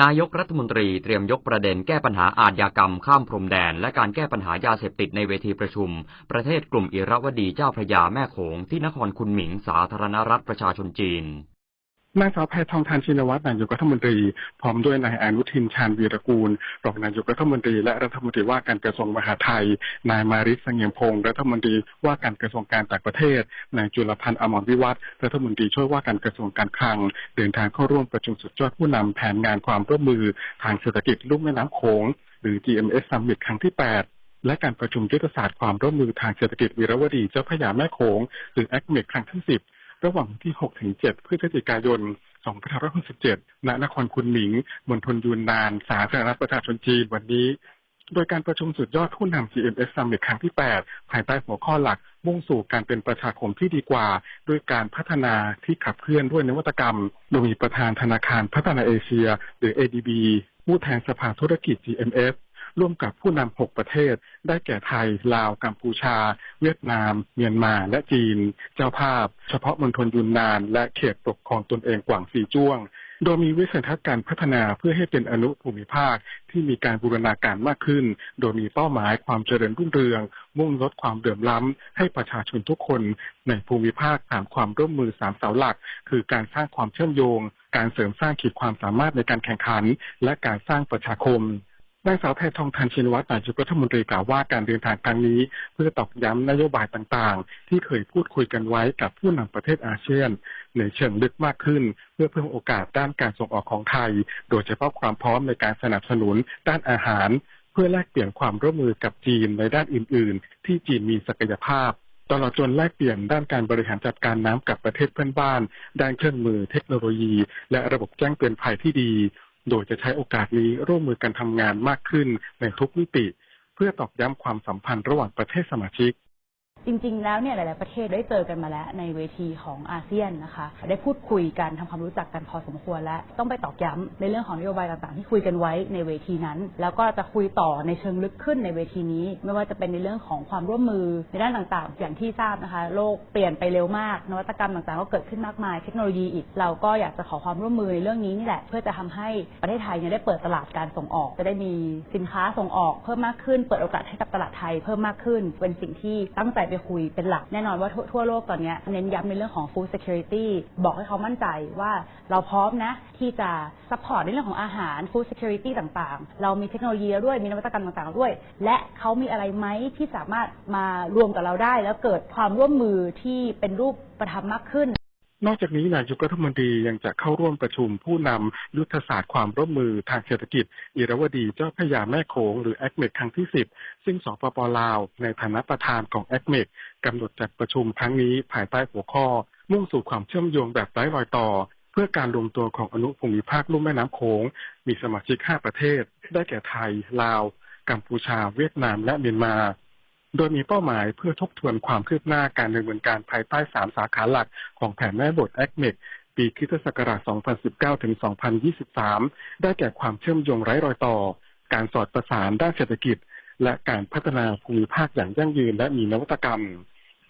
นายกรัฐมนตรีเตรียมยกประเด็นแก้ปัญหาอาชญากรรมข้ามพรมแดน และการแก้ปัญหายาเสพติดในเวทีประชุม ประเทศกลุ่มอิรวดีเจ้าพระยาแม่โขงที่นครคุนหมิงสาธารณรัฐประชาชนจีน นางสาวแพทองทานชินวัตรนายกรัฐมนตรี พร้อมด้วยนายอนุทินชาญวีรกูลรองนายกรัฐมนตรี และรัฐมนตรีว่าการกระทรวงมหาดไทย นายมาริสเงียมพงศ์รัฐมนตรีว่าการกระทรวงการต่างประเทศ นายจุลพันธ์อมรวิวัฒน์รัฐมนตรีช่วยว่าการกระทรวงการคลัง เดินทางเข้าร่วมประชุมสุดยอดผู้นำแผนงานความร่วมมือทางเศรษฐกิจลุ่มแม่น้ำโขงหรือ GMS Summit ครั้งที่ 8และการประชุมยุทธศาสตร์ความร่วมมือทางเศรษฐกิจวีรวดีเจ้าพระยาแม่โขงหรือ ACMEC ครั้งที่ 10 ระหว่างที่ 6 ถึง 7 พฤศจิกายน 2567 ณ นครคุนหมิง มณฑลยูนนาน สาธารณรัฐประชาชนจีนวันนี้ โดยการประชุมสุดยอดผู้นำ GMS Summit ครั้งที่ 8 ภายใต้หัวข้อหลักมุ่งสู่การเป็นประชาคมที่ดีกว่า ด้วยการพัฒนาที่ขับเคลื่อนด้วยนวัตกรรม โดยมีประธานธนาคารพัฒนาเอเชีย หรือ ADB ผู้แทนสภาธุรกิจ GMS ร่วมกับผู้นำหกประเทศ ได้แก่ไทย ลาว กัมพูชา เวียดนาม เมียนมา และจีน เจ้าภาพ เฉพาะมณฑลยุนนาน และเขตปกครองตนเองกว่างซีจ้วง โดยมีวิสัยทัศน์การพัฒนาเพื่อให้เป็นอนุภูมิภาคที่มีการบูรณาการมากขึ้น โดยมีเป้าหมายความเจริญรุ่งเรือง มุ่งลดความเดือดร้ำให้ประชาชนทุกคนในภูมิภาคผ่านความร่วมมือสามเสาหลัก คือการสร้างความเชื่อมโยง การเสริมสร้างขีดความสามารถในการแข่งขัน และการสร้างประชาคม นางสาวแพทองทานชินวัตรนายกรัฐมนตรีกล่าวว่าการเดินทางครั้งนี้ เพื่อตอกย้ำนโยบายต่างๆ ที่เคยพูดคุยกันไว้กับผู้นำประเทศอาเซียนในเชิงลึกมากขึ้น เพื่อเพิ่มโอกาสด้านการส่งออกของไทย โดยเฉพาะความพร้อมในการสนับสนุนด้านอาหาร เพื่อแลกเปลี่ยนความร่วมมือกับจีนในด้านอื่น ๆ ที่จีนมีศักยภาพตลอดจนแลกเปลี่ยนด้านการบริหารจัดการน้ำกับประเทศเพื่อนบ้าน ด้านเครื่องมือเทคโนโลยี และระบบแจ้งเตือนภัยที่ดี โดยจะใช้โอกาสนี้ร่วมมือกันทำงานมากขึ้นในทุกมิติ เพื่อตอกย้ำความสัมพันธ์ระหว่างประเทศสมาชิก จริง ๆ แล้วเนี่ยหลาย ๆ ประเทศได้เจอกันมาแล้วในเวทีของอาเซียนนะคะ ได้พูดคุยกันทำความรู้จักกันพอสมควรแล้ว ต้องไปตอกย้ำในเรื่องของนโยบายต่างๆ ที่คุยกันไว้ในเวทีนั้น แล้วก็จะคุยต่อในเชิงลึกขึ้นในเวทีนี้ ไม่ว่าจะเป็นในเรื่องของความร่วมมือในด้านต่าง ๆ อย่างที่ทราบนะคะ โลกเปลี่ยนไปเร็วมาก นวัตกรรมต่าง ๆ ก็เกิดขึ้นมากมาย เทคโนโลยีอีก เราก็อยากจะขอความร่วมมือในเรื่องนี้นี่แหละ เพื่อจะทำให้ประเทศไทยเนี่ยได้เปิดตลาดการส่งออก จะได้มีสินค้าส่งออกเพิ่มมากขึ้น เปิดโอกาสให้กับตลาดไทยเพิ่มมากขึ้น เป็นสิ่งที่ตั้งใจไปคุยเป็นหลักแน่นอนว่าทั่วโลกตอนนี้เน้นย้ำในเรื่องของ food security บอกให้เขามั่นใจว่าเราพร้อมนะ ที่จะ support ในเรื่องของอาหาร food security ต่างๆ เรามีเทคโนโลยีด้วยมีนวัตกรรมต่างๆ ด้วย และเขามีอะไรไหมที่สามารถมารวมกับเราได้ แล้วเกิดความร่วมมือที่เป็นรูปประทับมากขึ้น นอกจากนี้นายกรัฐมนตรียังจะเข้าร่วมประชุมผู้นำยุทธศาสตร์ความร่วมมือทางเศรษฐกิจ อิรวดีเจ้าพยาแม่โขงหรือแอคเมกครั้งที่ 10 ซึ่งสปปลาวในฐานะประธานของแอคเมกกำหนดจัดประชุมครั้งนี้ภายใต้หัวข้อ มุ่งสู่ความเชื่อมโยงแบบไร้รอยต่อเพื่อการรวมตัวของอนุภูมิภาคลุ่มแม่น้ำโขง มีสมาชิก 5 ประเทศ ได้แก่ไทย ลาว กัมพูชา เวียดนาม และเมียนมา โดยมีเป้าหมายเพื่อทบทวนความคืบหน้าการดำเนินการภายใต้ 3 สาขาหลักของแผนแม่บทแอคเมกปีคิศักราช 2019 ถึง 2023 ได้แก่ความเชื่อมโยงไร้รอยต่อ การสอดประสานด้านเศรษฐกิจ และการพัฒนาภูมิภาคอย่างยั่งยืนและมีนวัตกรรม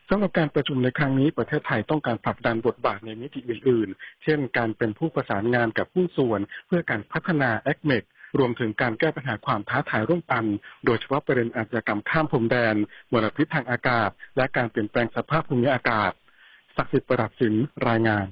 สำหรับการประชุมในครั้งนี้ประเทศไทยต้องการผลักดันบทบาทในมิติอื่นๆ เช่น การเป็นผู้ประสานงานกับผู้ส่วน เพื่อการพัฒนาแอคเมก รวมถึงการแก้ปัญหาความท้าทายร่วมกัน โดยเฉพาะประเด็นอาชญากรรมข้ามพรมแดนมลพิษทางอากาศ และการเปลี่ยนแปลงสภาพภูมิอากาศศักดิ์สิทธิ์ประดับสินรายงาน